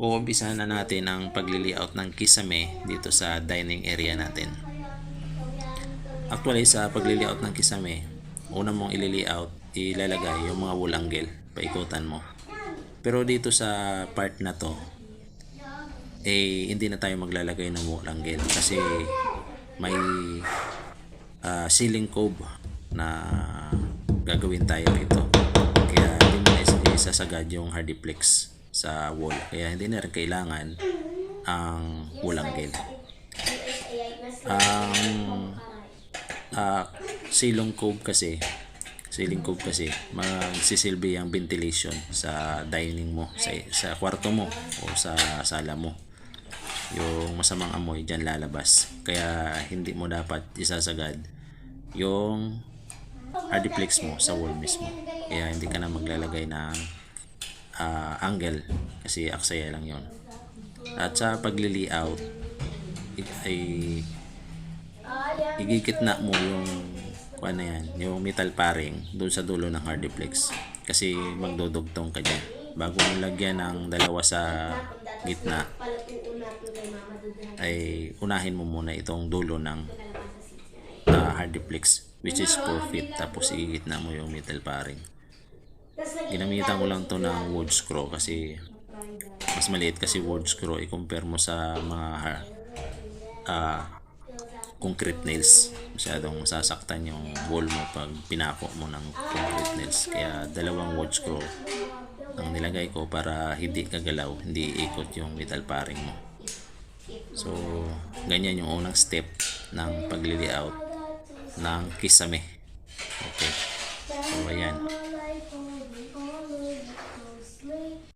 uumpisahan na natin ang pagli-layout ng kisame dito sa dining area natin. Actually sa pagli-layout ng kisame, una mong ili-layout, ilalagay yung mga angle, paikutan mo. Pero dito sa part na to, eh hindi na tayo maglalagay ng angle kasi may ah, ceiling cove na gagawin tayo rito. Kaya hindi mo na is- isasagad yung hardiplex sa wall. Kaya hindi na rin kailangan ang wall angle. Ang ah, ceiling cove kasi ceiling cove kasi magsisilbi ang ventilation sa dining mo sa, sa kwarto mo o sa sala mo yung masamang amoy dyan lalabas kaya hindi mo dapat isasagad yung hardiplex mo sa wall mismo kaya hindi ka na maglalagay ng ah, angle. Kasi aksaya lang yon at sa pagli-layout ay igigitna mo yung ano yan, yung metal paring doon sa dulo ng hardiplex. Kasi magdudugtong ka dyan. Bago mo lagyan ng dalawa sa gitna ay unahin mo muna itong dulo ng uh, hardiplex which is 4 feet. Tapos igigitna mo yung metal paring ginamitan ko lang to ng wood screw kasi mas maliit kasi wood screw i-compare mo sa mga ah, concrete nails. Masyadong sasaktan yung wall mo pag pinako mo ng concrete nails. Kaya dalawang wood screw ang nilagay ko para hindi kagalaw hindi ikot yung metal paring mo. So ganyan yung unang step ng pagli-layout ng kisame. Okay. So ayan